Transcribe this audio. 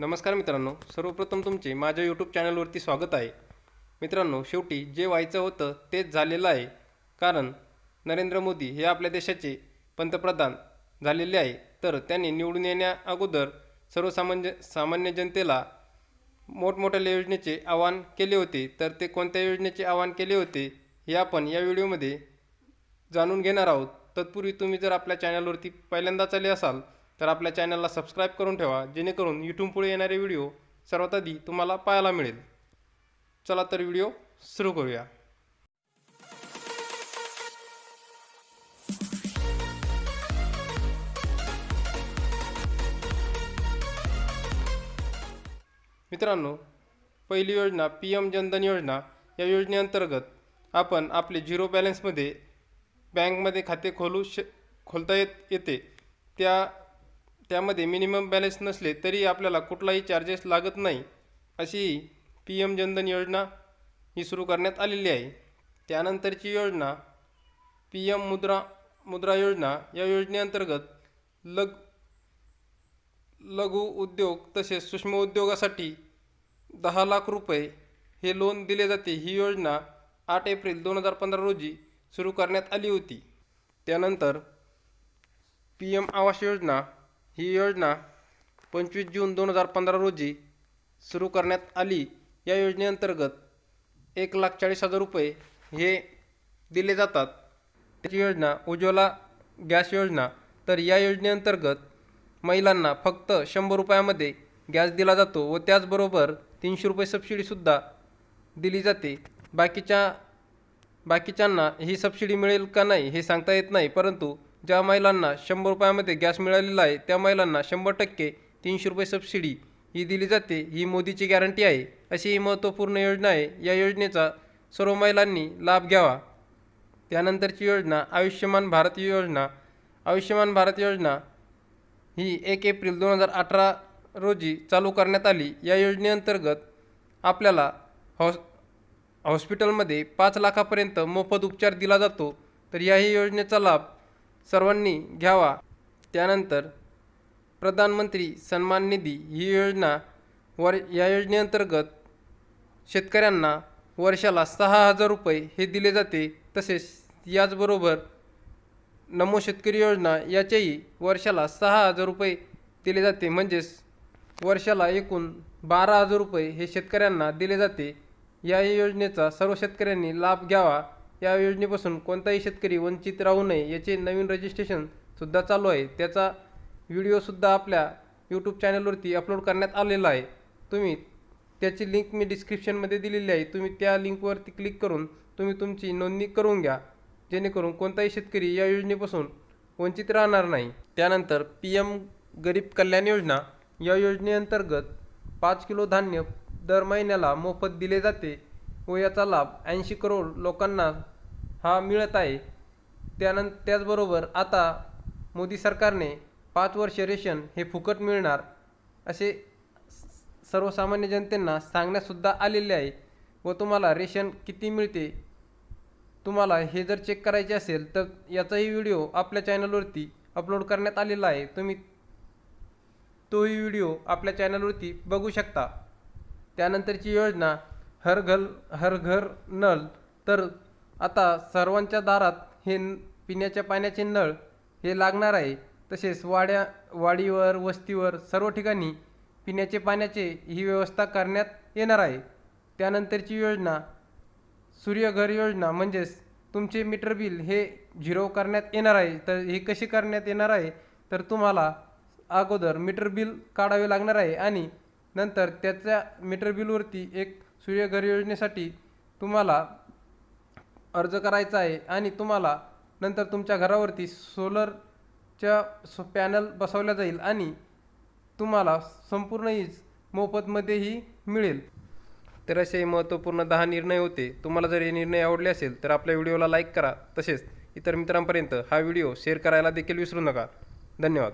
नमस्कार मित्रांनो सर्वप्रथम तुमचे माझ्या यूट्यूब चॅनलवरती स्वागत आहे. मित्रांनो शेवटी जे व्हायचं होतं तेच झालेलं आहे. कारण नरेंद्र मोदी हे आपल्या देशाचे पंतप्रधान झालेले आहे. तर त्यांनी निवडून येण्या अगोदर सर्वसामान्य सामान्य जनतेला मोठमोठ्या योजनेचे आवाहन केले होते. तर ते कोणत्या योजनेचे आवाहन केले होते हे आपण या व्हिडिओमध्ये जाणून घेणार आहोत. तत्पूर्वी तुम्ही जर आपल्या चॅनलवरती पहिल्यांदाच आले असाल तर आपल्या चॅनलला सबस्क्राईब करून ठेवा जेणेकरून यूट्यूब पुढे येणारे व्हिडिओ सर्वात आधी तुम्हाला पाहायला मिळेल. चला तर व्हिडिओ सुरू करूया. मित्रांनो पहिली योजना पी एम जनधन योजना या योजनेअंतर्गत आपण आपले झिरो बॅलन्समध्ये बँकमध्ये खाते खोलू श खोलता येत येते. त्या त्यामध्ये मिनिमम बॅलन्स नसले तरी आपल्याला कुठलाही चार्जेस लागत नाही अशी पी एम जनधन योजना ही सुरू करण्यात आलेली आहे. त्यानंतरची योजना पी एम मुद्रा मुद्रा योजना या योजनेअंतर्गत लग लघु उद्योग तसेच सूक्ष्म उद्योगासाठी दहा लाख रुपये हे लोन दिले जाते. ही योजना आठ एप्रिल दोन हजार पंधरा रोजी सुरू करण्यात आली होती. त्यानंतर पी एम आवास योजना ही योजना पंचवीस जून दोन हजार पंधरा रोजी सुरू करण्यात आली. या योजनेअंतर्गत एक लाख चाळीस हजार रुपये हे दिले जातात. त्याची योजना उज्ज्वला गॅस योजना. तर या योजनेअंतर्गत महिलांना फक्त शंभर रुपयामध्ये गॅस दिला जातो व त्याचबरोबर तीनशे रुपये सबसिडीसुद्धा दिली जाते. बाकीच्या बाकीच्यांना ही सबसिडी मिळेल का नाही हे सांगता येत नाही परंतु ज्या महिलांना शंभर रुपयामध्ये गॅस मिळालेला आहे त्या महिलांना शंभर टक्के तीनशे रुपये सबसिडी ही दिली जाते ही मोदीची गॅरंटी आहे. अशी ही महत्त्वपूर्ण योजना आहे. या योजनेचा सर्व महिलांनी लाभ घ्यावा. त्यानंतरची योजना आयुष्यमान भारत योजना. आयुष्यमान भारत योजना ही एक एप्रिल दोन हजार अठरा रोजी चालू करण्यात आली. या योजनेअंतर्गत आपल्याला हॉस हॉस्पिटलमध्ये पाच लाखापर्यंत मोफत उपचार दिला जातो. तर याही योजनेचा लाभ सर्वांनी घ्यावा. त्यानंतर प्रधानमंत्री सन्मान निधी ही योजना वर या योजनेअंतर्गत शेतकऱ्यांना वर्षाला सहा हजार रुपये हे दिले जाते. तसेच याचबरोबर नमो शेतकरी योजना याचेही वर्षाला सहा हजार रुपये दिले जाते. म्हणजेच वर्षाला एकूण बारा हजार रुपये हे शेतकऱ्यांना दिले जाते. या योजनेचा सर्व शेतकऱ्यांनी लाभ घ्यावा. या योजनेपासून कोणताही शेतकरी वंचित राहू नये याचे नवीन रजिस्ट्रेशनसुद्धा चालू आहे. त्याचा व्हिडिओसुद्धा आपल्या यूट्यूब चॅनलवरती अपलोड करण्यात आलेला आहे. तुम्ही त्याची लिंक मी डिस्क्रिप्शनमध्ये दिलेली आहे. तुम्ही त्या लिंकवरती क्लिक करून तुम्ही तुमची नोंदणी करून घ्या. जेणेकरून कोणताही शेतकरी या योजनेपासून वंचित राहणार नाही. त्यानंतर पी एम गरीब कल्याण योजना. या योजनेअंतर्गत पाच किलो धान्य दर महिन्याला मोफत दिले जाते. व याचा लाभ ऐंशी करोड लोकांना हा मिळत आहे. त्यानं त्याचबरोबर आता मोदी सरकारने पाच वर्ष रेशन हे फुकट मिळणार असे सर्वसामान्य जनतेंना सांगण्यातसुद्धा आलेले आहे. व तुम्हाला रेशन किती मिळते? तुम्हाला हे जर चेक करायचे असेल तर याचाही व्हिडिओ आपल्या चॅनलवरती अपलोड करण्यात आलेला आहे. तुम्ही तोही व्हिडिओ आपल्या चॅनलवरती बघू शकता. त्यानंतरची योजना हर घल हर घर नळ. तर आता सर्वांच्या दारात हे न- पिण्याच्या पाण्याचे नळ हे लागणार आहे. तसेच वाड्या वाडीवर वस्तीवर सर्व ठिकाणी पिण्याचे पाण्याचे ही व्यवस्था करण्यात येणार आहे. त्यानंतरची योजना सूर्यघर योजना म्हणजेच तुमचे मीटर बिल हे झिरो करण्यात येणार आहे. तर हे कशी करण्यात येणार आहे? तर तुम्हाला अगोदर मीटर बिल काढावे लागणार आहे आणि नंतर त्याच्या मीटर बिलवरती एक सूर्यघर योजनेसाठी तुम्हाला अर्ज करायचा आहे आणि तुम्हाला नंतर तुमच्या घरावरती सोलरच्या सो पॅनल बसवल्या जाईल आणि तुम्हाला संपूर्ण ईज मोफतमध्येही मिळेल. तर असे महत्त्वपूर्ण दहा निर्णय होते. तुम्हाला जर हे निर्णय आवडले असेल तर आपल्या व्हिडिओला लाईक करा. तसेच इतर मित्रांपर्यंत हा व्हिडिओ शेअर करायला देखील विसरू नका. धन्यवाद.